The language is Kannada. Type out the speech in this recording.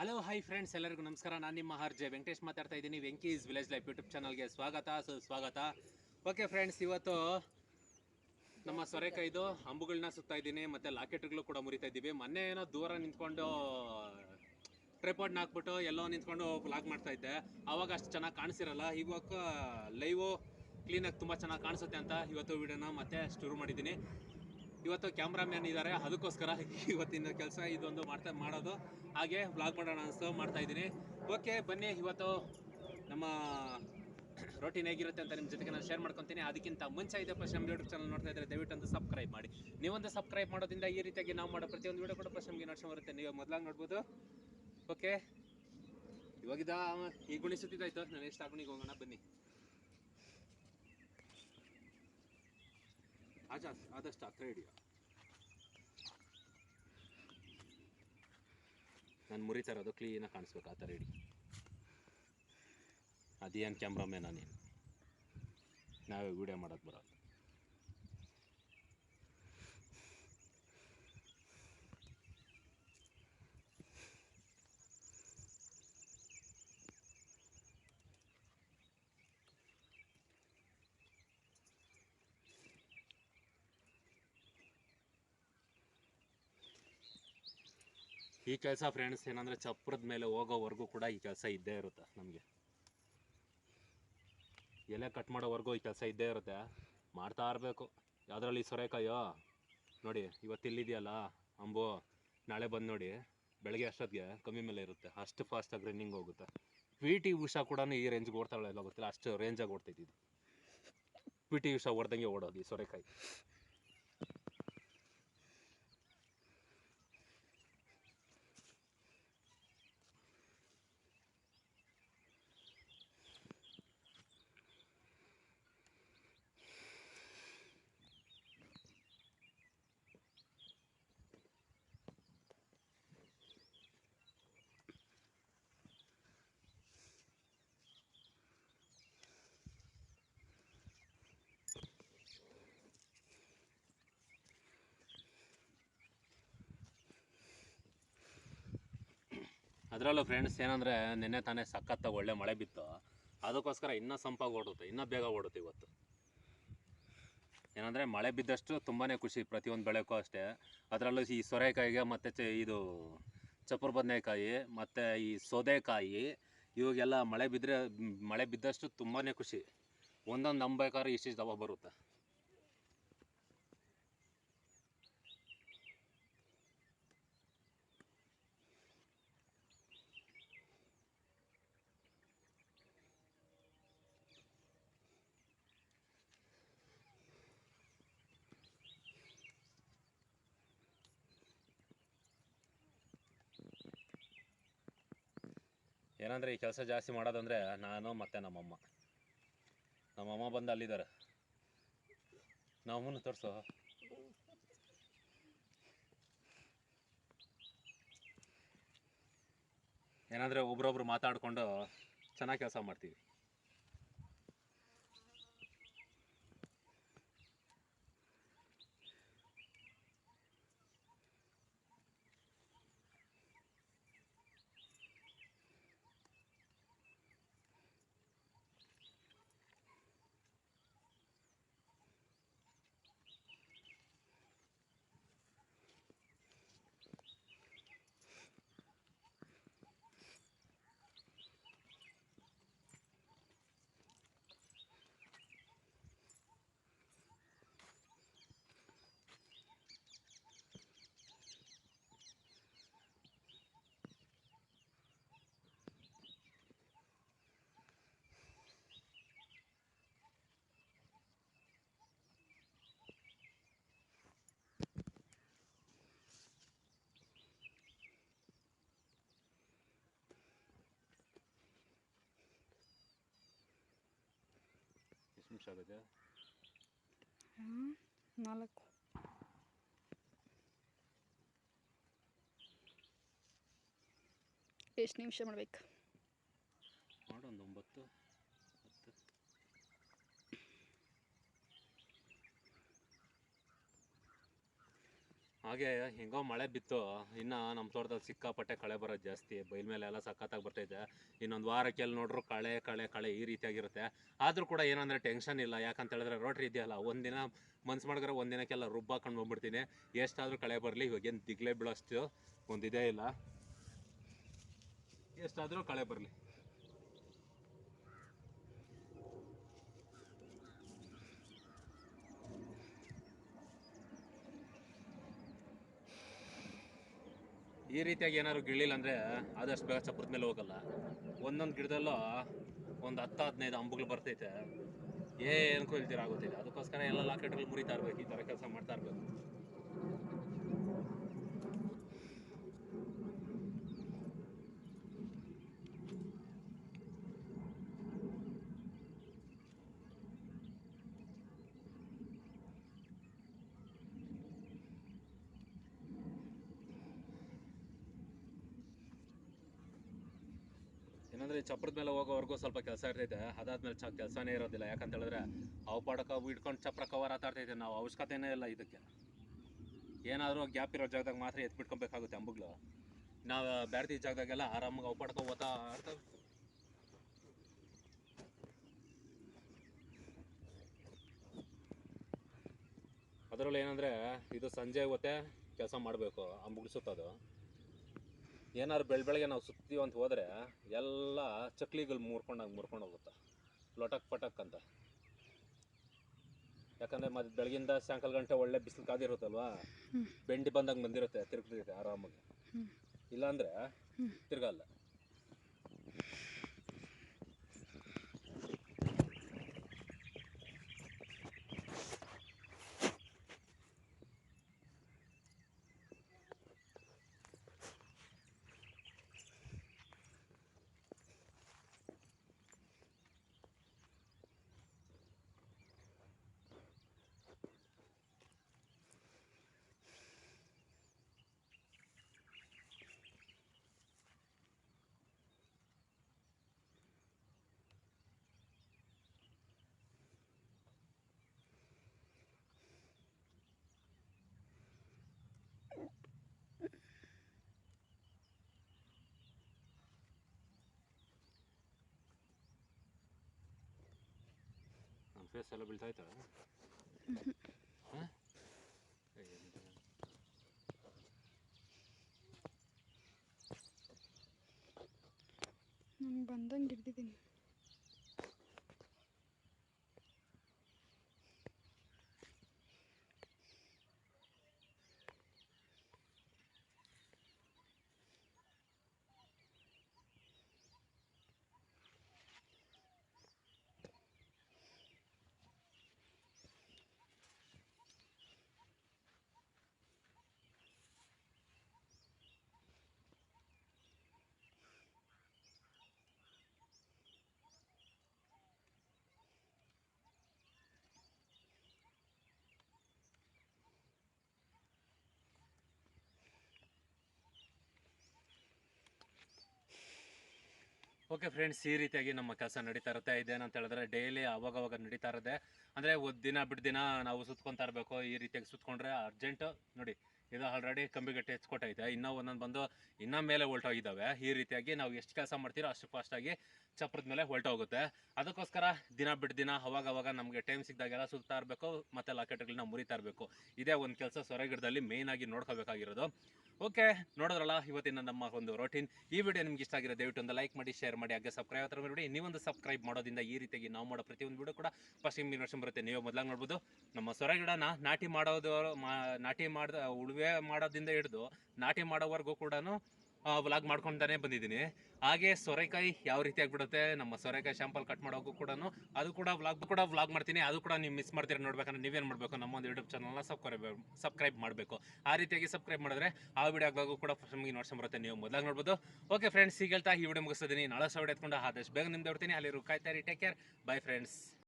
ಹಲೋ ಹೈ ಫ್ರೆಂಡ್ಸ್ ಎಲ್ಲರಿಗೂ ನಮಸ್ಕಾರ. ನಾನು ನಿಮ್ಮ ಹರ್ಜೆ ವೆಂಕಟೇಶ್ ಮಾತಾಡ್ತಾ ಇದ್ದೀನಿ. ವೆಂಕೀಸ್ ವಿಲೇಜ್ ಲೈಫ್ ಯೂಟ್ಯೂಬ್ ಚಾನಲ್ಗೆ ಸ್ವಾಗತ. ಸುಸ್ವಾಗತ ಓಕೆ ಫ್ರೆಂಡ್ಸ್ ಇವತ್ತು ನಮ್ಮ ಸೊರೆಕಾಯ್ದು ಅಂಬುಗಳನ್ನ ಸುತ್ತಾ ಇದ್ದೀನಿ. ಮತ್ತು ಲಾಕೆಟ್ಗಳು ಕೂಡ ಮುರಿತಾ ಇದ್ದೀವಿ. ಮೊನ್ನೆ ಏನೋ ದೂರ ನಿಂತ್ಕೊಂಡು ಟ್ರೈಪಾಡ್ನ ಹಾಕ್ಬಿಟ್ಟು ಎಲ್ಲೋ ನಿಂತ್ಕೊಂಡು ವ್ಲಾಗ್ ಮಾಡ್ತಾ ಇದ್ದೆ. ಆವಾಗ ಅಷ್ಟು ಚೆನ್ನಾಗಿ ಕಾಣಿಸಿರಲ್ಲ. ಇವಾಗ ಲೈವು ಕ್ಲೀನಾಗಿ ತುಂಬ ಚೆನ್ನಾಗಿ ಕಾಣಿಸುತ್ತೆ ಅಂತ ಇವತ್ತು ವಿಡಿಯೋನ ಮತ್ತೆ ಶುರು ಮಾಡಿದ್ದೀನಿ. ಇವತ್ತು ಕ್ಯಾಮ್ರಾಮ್ಯಾನ್ ಇದ್ದಾರೆ. ಅದಕ್ಕೋಸ್ಕರ ಇವತ್ತಿನ ಕೆಲಸ ಇದೊಂದು ಮಾಡ್ತಾ ಮಾಡೋದು. ಹಾಗೆ ವ್ಲಾಗ್ ಮಾಡೋಣ ಅನಿಸ್ತು ಮಾಡ್ತಾ ಇದ್ದೀನಿ. ಓಕೆ ಬನ್ನಿ. ಇವತ್ತು ನಮ್ಮ ರೋಟೀನ್ ಹೇಗಿರುತ್ತೆ ಅಂತ ನಿಮ್ಮ ಜೊತೆಗೆ ನಾನು ಶೇರ್ ಮಾಡ್ಕೊತೀನಿ. ಅದಕ್ಕಿಂತ ಮುಂಚೆ ಇದೆ ಫಸ್ಟ್ ನಮ್ಮ ಯೂಟ್ಯೂಬ್ ಚಾನಲ್ ನೋಡ್ತಾ ಇದ್ದರೆ ದಯವಿಟ್ಟು ಒಂದು ಸಬ್ಸ್ಕ್ರೈಬ್ ಮಾಡಿ. ನೀವೊಂದು ಸಬ್ಸ್ಕ್ರೈಬ್ ಮಾಡೋದ್ರಿಂದ ಈ ರೀತಿಯಾಗಿ ನಾವು ಮಾಡೋ ಪ್ರತಿಯೊಂದು ವೀಡಿಯೋ ಕೂಡ ಫಸ್ಟ್ ನಮಗೆ ನೋಡ್ಸೋ ಬರುತ್ತೆ. ನೀವು ಮೊದಲಾಗಿ ನೋಡ್ಬೋದು. ಓಕೆ ಇವಾಗಿದ್ದ ಈ ಗುಣಿಸುತ್ತಿದ್ದಾಯ್ತು ನಾನು ಎಷ್ಟು ಆಗುಣಿಗೆ ಹೋಗೋಣ. ಬನ್ನಿ. ಆಜ ಆದಷ್ಟು ಹತ್ರ ಹಿಡಿಯೋ ನಾನು ಮುರಿತಾ ಇರೋದು ಕ್ಲೀನಾಗಿ ಕಾಣಿಸ್ಬೇಕು, ಆ ಥರ ಹಿಡಿ ಅದೇನು ಕ್ಯಾಮ್ರಾಮೇ ನೀನು ನಾವೇ ವೀಡಿಯೋ ಮಾಡೋದು ಬರೋದು. ಈ ಕೆಲಸ ಫ್ರೆಂಡ್ಸ್ ಏನಂದರೆ ಚಪ್ರದ ಮೇಲೆ ಹೋಗೋವರೆಗೂ ಕೂಡ ಈ ಕೆಲಸ ಇದ್ದೇ ಇರುತ್ತೆ ನಮಗೆ. ಎಲೆ ಕಟ್ ಮಾಡೋವರೆಗೂ ಈ ಕೆಲಸ ಇದ್ದೇ ಇರುತ್ತೆ. ಮಾಡ್ತಾ ಇರಬೇಕು. ಯಾವುದ್ರಲ್ಲಿ ಸೊರೆಕಾಯೋ ನೋಡಿ, ಇವತ್ತು ಇಲ್ಲಿದೆಯಲ್ಲ ಅಂಬು, ನಾಳೆ ಬಂದು ನೋಡಿ, ಬೆಳಗ್ಗೆ ಅಷ್ಟೊತ್ತಿಗೆ ಕಮ್ಮಿ ಮೇಲೆ ಇರುತ್ತೆ. ಅಷ್ಟು ಫಾಸ್ಟಾಗಿ ರನ್ನಿಂಗ್ ಹೋಗುತ್ತೆ. ಪಿ ಟಿ ಉಷಾ ಕೂಡ ಈ ರೇಂಜ್ಗೆ ಓಡ್ತಾಳೆ ಎಲ್ಲ ಗೊತ್ತಿಲ್ಲ. ಅಷ್ಟು ರೇಂಜಾಗಿ ಓಡ್ತೈತಿ ಪಿ ಟಿ ಉಷಾ ಓಡ್ದಂಗೆ ಓಡೋದು ಈ ಸೊರೆಕಾಯಿ ಅದರಲ್ಲೂ ಫ್ರೆಂಡ್ಸ್ ಏನಂದರೆ ನಿನ್ನೆ ತಾನೇ ಸಖತ್ತಾಗಿ ಒಳ್ಳೆ ಮಳೆ ಬಿತ್ತು. ಅದಕ್ಕೋಸ್ಕರ ಇನ್ನೂ ಸಂಪಾಗಿ ಓಡುತ್ತೆ, ಇನ್ನೂ ಬೇಗ ಓಡುತ್ತೆ ಇವತ್ತು. ಏನಂದರೆ ಮಳೆ ಬಿದ್ದಷ್ಟು ತುಂಬಾ ಖುಷಿ ಪ್ರತಿಯೊಂದು ಬೆಳೆಗೂ ಅಷ್ಟೇ. ಅದರಲ್ಲೂ ಈ ಸೊರೆಕಾಯಿಗೆ ಮತ್ತು ಚ ಇದು ಚಪ್ರ ಬದನೆಕಾಯಿ, ಮತ್ತು ಈ ಸೋದೆಕಾಯಿ, ಇವಾಗೆಲ್ಲ ಮಳೆ ಬಿದ್ದರೆ ಮಳೆ ಬಿದ್ದಷ್ಟು ತುಂಬಾ ಖುಷಿ. ಒಂದೊಂದು ನಂಬೇಕಾದ್ರೆ ಇಷ್ಟಿಷ್ಟು ದವ ಬರುತ್ತೆ. ಏನಂದರೆ ಈ ಕೆಲಸ ಜಾಸ್ತಿ ಮಾಡೋದಂದರೆ ನಾನು ಮತ್ತು ನಮ್ಮಮ್ಮ. ನಮ್ಮಮ್ಮ ಬಂದು ಅಲ್ಲಿದ್ದಾರೆ. ನಮ್ಮನ್ನು ತೋರಿಸು. ಏನಂದರೆ ಒಬ್ರೊಬ್ರು ಮಾತಾಡಿಕೊಂಡು ಚೆನ್ನಾಗಿ ಕೆಲಸ ಮಾಡ್ತೀವಿ. ನಿಮಿಷ ಆಗುತ್ತೆ ನಾಲ್ಕು ಎಷ್ಟು ನಿಮಿಷ ಮಾಡ್ಬೇಕು ಮಾಡೊಂದು ಒಂಬತ್ತು ಹಾಗೆ ಹೆಂಗೋ ಮಳೆ ಬಿತ್ತು. ಇನ್ನು ನಮ್ಮ ತೋಟದಲ್ಲಿ ಸಿಕ್ಕಾಪಟ್ಟೆ ಕಳೆ ಬರೋದು ಜಾಸ್ತಿ. ಬೈಲ್ ಮೇಲೆ ಎಲ್ಲ ಸಖತ್ತಾಗಿ ಬರ್ತೈತೆ ಇನ್ನೊಂದು ವಾರಕ್ಕೆ ಎಲ್ಲಿ ನೋಡ್ರು ಕಳೆ ಕಳೆ ಕಳೆ ಈ ರೀತಿಯಾಗಿರುತ್ತೆ. ಆದರೂ ಕೂಡ ಏನಂದರೆ ಟೆನ್ಷನ್ ಇಲ್ಲ. ಯಾಕಂತ ಹೇಳಿದ್ರೆ ರೋಟ್ರಿ ಇದೆಯಲ್ಲ, ಒಂದಿನ ಮನ್ಸು ಮಾಡಿದ್ರೆ ಒಂದಿನಕ್ಕೆಲ್ಲ ರುಬ್ಬಾಕೊಂಡು ಬಂದ್ಬಿಡ್ತೀನಿ. ಎಷ್ಟಾದರೂ ಕಳೆ ಬರಲಿ, ಇವಾಗೇನು ದಿಗ್ಲೇ ಬೀಳೋಷ್ಟು ಒಂದಿದೇ ಇಲ್ಲ. ಎಷ್ಟಾದರೂ ಕಳೆ ಬರಲಿ. ಈ ರೀತಿಯಾಗಿ ಏನಾದ್ರು ಗಿಳಿಲ್ಲ ಅಂದರೆ ಆದಷ್ಟು ಬೇಗ ಚಪ್ರದ ಮೇಲೆ ಹೋಗಲ್ಲ. ಒಂದೊಂದು ಗಿಡದಲ್ಲೂ ಒಂದು ಹತ್ತು ಹದಿನೈದು ಅಂಬುಗಳು ಬರ್ತೈತೆ. ಏನಕ್ಕೂ ಇಲ್ದಿರ ಆಗುತ್ತೆ ಅದಕ್ಕೋಸ್ಕರ ಎಲ್ಲ ಲಾಕೆಟ್ಗಳು ಮುರಿತಾ ಇರ್ಬೇಕು, ಈ ಥರ ಕೆಲಸ ಮಾಡ್ತಾ ಇರ್ಬೇಕು. ಏನಂದ್ರೆ ಚಪ್ರದ ಮೇಲೆ ಹೋಗೋವರೆಗೂ ಸ್ವಲ್ಪ ಕೆಲಸ ಇರ್ತೈತೆ. ಅದಾದ್ಮೇಲೆ ಚ ಕೆಲಸನೇ ಇರೋದಿಲ್ಲ. ಯಾಕಂತ ಹೇಳಿದ್ರೆ ಅವು ಪಾಡಕ ಅವು ಇಟ್ಕೊಂಡು ಚಪ್ರ ಕವರ್ ಆತಾಡ್ತೈತೆ ನಾವು ಅವಶ್ಯಕತೆನೇ ಇಲ್ಲ ಇದಕ್ಕೆ. ಏನಾದರೂ ಗ್ಯಾಪ್ ಇರೋ ಜಾಗದಾಗ ಮಾತ್ರ ಎತ್ಬಿಟ್ಕೊಬೇಕಾಗುತ್ತೆ ಅಂಬುಗಳು ನಾವು ಬ್ಯಾಡ್ತಿ ಜಾಗದಾಗೆಲ್ಲ ಆರಾಮಾಗಿ ಅವು ಪಾಡಕ ಓದ್ತಾ ಅದರಲ್ಲಿ ಏನಂದರೆ ಇದು ಸಂಜೆ ಹೊತ್ತೆ ಕೆಲಸ ಮಾಡಬೇಕು ಅಂಬುಗಳು ಸುತ್ತೋದು. ಏನಾದ್ರು ಬೆಳ ಬೆಳಗ್ಗೆ ನಾವು ಸುತ್ತೀವಿ ಅಂತ ಹೋದರೆ ಎಲ್ಲ ಚಕ್ಲಿಗಳು ಮುರ್ಕೊಂಡಂಗೆ ಮುರ್ಕೊಂಡು ಹೋಗುತ್ತೆ ಲೊಟಕ್ ಪಟಕ್ ಅಂತ ಯಾಕಂದರೆ ಮತ್ತೆ ಬೆಳಗಿಂದ ಸಾಯಂಕಾಲ ಗಂಟೆ ಒಳ್ಳೆ ಬಿಸಿಲು ಕಾದಿರುತ್ತಲ್ವಾ. ಬೆಂಡಿ ಬಂದಂಗೆ ಬಂದಿರುತ್ತೆ ತಿರ್ಗ್ತೈತೆ ಆರಾಮಾಗಿ. ಇಲ್ಲಾಂದರೆ. ತಿರ್ಗಲ್ಲ ನನ್ನ ಫೇಸ್ ಎಲ್ಲ ಬೀಳ್ತಾಯ್ತಾ ಹಾಂ ನಾನು ಬಂದಂಗೆ ಹಿಡ್ದಿದ್ದೀನಿ. ಓಕೆ ಫ್ರೆಂಡ್ಸ್, ಈ ರೀತಿಯಾಗಿ ನಮ್ಮ ಕೆಲಸ ನಡೀತಾ ಇರುತ್ತೆ. ಇದೇನಂತ ಹೇಳಿದ್ರೆ ಡೈಲಿ ಅವಾಗವಾಗ ನಡೀತಾ ಇರುತ್ತೆ. ಅಂದರೆ ಒಂದು ದಿನ ಬಿಟ್ಟು ದಿನ ನಾವು ಸುತ್ಕೊತಾ ಇರಬೇಕು. ಈ ರೀತಿಯಾಗಿ ಸುತ್ಕೊಂಡ್ರೆ ಅರ್ಜೆಂಟ್ ನೋಡಿ, ಇದು ಆಲ್ರೆಡಿ ಕಂಬಿಗಟ್ಟೆ ಹೆಚ್ಕೊಟ್ಟೈತೆ ಇನ್ನೂ ಒಂದೊಂದು ಬಂದು ಇನ್ನೂ ಮೇಲೆ ಹೊಲ್ಟೋಗಿದ್ದಾವೆ. ಈ ರೀತಿಯಾಗಿ ನಾವು ಎಷ್ಟು ಕೆಲಸ ಮಾಡ್ತೀರೋ ಅಷ್ಟು ಫಾಸ್ಟಾಗಿ ಚಪ್ರದ ಮೇಲೆ ಹೊಲ್ಟೋಗುತ್ತೆ. ಅದಕ್ಕೋಸ್ಕರ ದಿನ ಬಿಟ್ಟು ದಿನ ಅವಾಗ ಅವಾಗ ನಮಗೆ ಟೈಮ್ ಸಿಕ್ಕಿದಾಗೆಲ್ಲ ಸುತ್ತಾ ಇರಬೇಕು, ಮತ್ತು ಲಾಕೆಟ್ಗಳನ್ನ ಮುರಿತಾ ಇರಬೇಕು. ಇದೇ ಒಂದು ಕೆಲಸ ಸೊರಗಿಡದಲ್ಲಿ ಮೇಯ್ನಾಗಿ ಆಗಿ ನೋಡ್ಕೋಬೇಕಾಗಿರೋದು. ಓಕೆ, ನೋಡಿದ್ರಲ್ಲ, ಇವತ್ತಿನ ನಮ್ಮ ಒಂದು ರೊಟೀನ್ ಈ ವಿಡಿಯೋ ನಿಮ್ಗೆ ಇಷ್ಟ ಆಗಿರೋ ದಯವಿಟ್ಟು ಒಂದು ಲೈಕ್ ಮಾಡಿ ಶೇರ್ ಮಾಡಿ, ಹಾಗೆ ಸಬ್ಸ್ಕ್ರೈಬ್ ಹತ್ರ ಮಾಡಿ ನೀವೊಂದು ಸಬ್ಸ್ಕ್ರೈಬ್ ಮಾಡೋದಿಂದ ಈ ರೀತಿಯಾಗಿ ನಾವು ಮಾಡೋ ಪ್ರತಿಯೊಂದು ವಿಡಿಯೋ ಕೂಡ ಫಸ್ಟ್ ವರ್ಷ ಬರುತ್ತೆ. ನೀವು ಮೊದಲಾಗಿ ನೋಡ್ಬೋದು. ನಮ್ಮ ಸೊರಗಿಡನ ನಾಟಿ ಮಾಡೋದು ನಾಟಿ ಮಾಡ್ದ ಉಳುವೆ ಮಾಡೋದ್ರಿಂದ ಹಿಡಿದು ನಾಟಿ ಮಾಡೋವರೆಗೂ ಕೂಡ ವ್ಲಾಗ್ ಮಾಡ್ಕೊಂತಾನೆ ಬಂದಿದ್ದೀನಿ. ಹಾಗೆ ಸೊರೆಕಾಯಿ ಯಾವ ರೀತಿ ಆಗ್ಬಿಡುತ್ತೆ, ನಮ್ಮ ಸೊರೆಕಾಯಿ ಶಾಂಪಲ್ ಕಟ್ ಮಾಡೋಕ್ಕೂ ಕೂಡ ಅದು ಕೂಡ ವ್ಲಾಗ್ ಕೂಡ ವ್ಲಾಗ್ ಮಾಡ್ತೀನಿ, ಅದು ಕೂಡ ನೀವು ಮಿಸ್ ಮಾಡ್ತೀರ ನೋಡ್ಬೇಕಂದ್ರೆ ನೀವೇನು ಮಾಡಬೇಕು, ನಮ್ಮ ಒಂದು ಯೂಟ್ಯೂಬ್ ಚಾನಲ್ನ ಸಬ್ಕ್ರೈಬ್ ಸಬ್ಸ್ಕ್ರೈಬ್ ಮಾಡಬೇಕು. ಆ ರೀತಿಯಾಗಿ ಸಬ್ಸ್ಕ್ರೈಬ್ ಮಾಡಿದ್ರೆ ಆ ವಿಡಿಯೋ ಕೂಡ ಫಸ್ಟ್ ನಿಮಗೆ ನೋಡ್ಸ್ಕೊಂಬರುತ್ತೆ ನೀವು ಮೊದಲಾಗಿ ನೋಡ್ಬೋದು. ಓಕೆ ಫ್ರೆಂಡ್ಸ್ ಈಗ ಹೇಳ್ತಾ ಈ ವಿಡಿಯೋ ಮುಗಿಸ್ತಿದ್ದೀನಿ ನಾಳೆ ಸಾವಿರ ಎತ್ಕೊಂಡು ಆದಷ್ಟು ಬೇಗ ನಿಮ್ದು ಹೊಡ್ತೀನಿ ಅಲ್ಲಿರು ಕಾಯ್ತಾರಿ ಟೇಕ್ ಕೇರ್ ಬೈ ಫ್ರೆಂಡ್ಸ್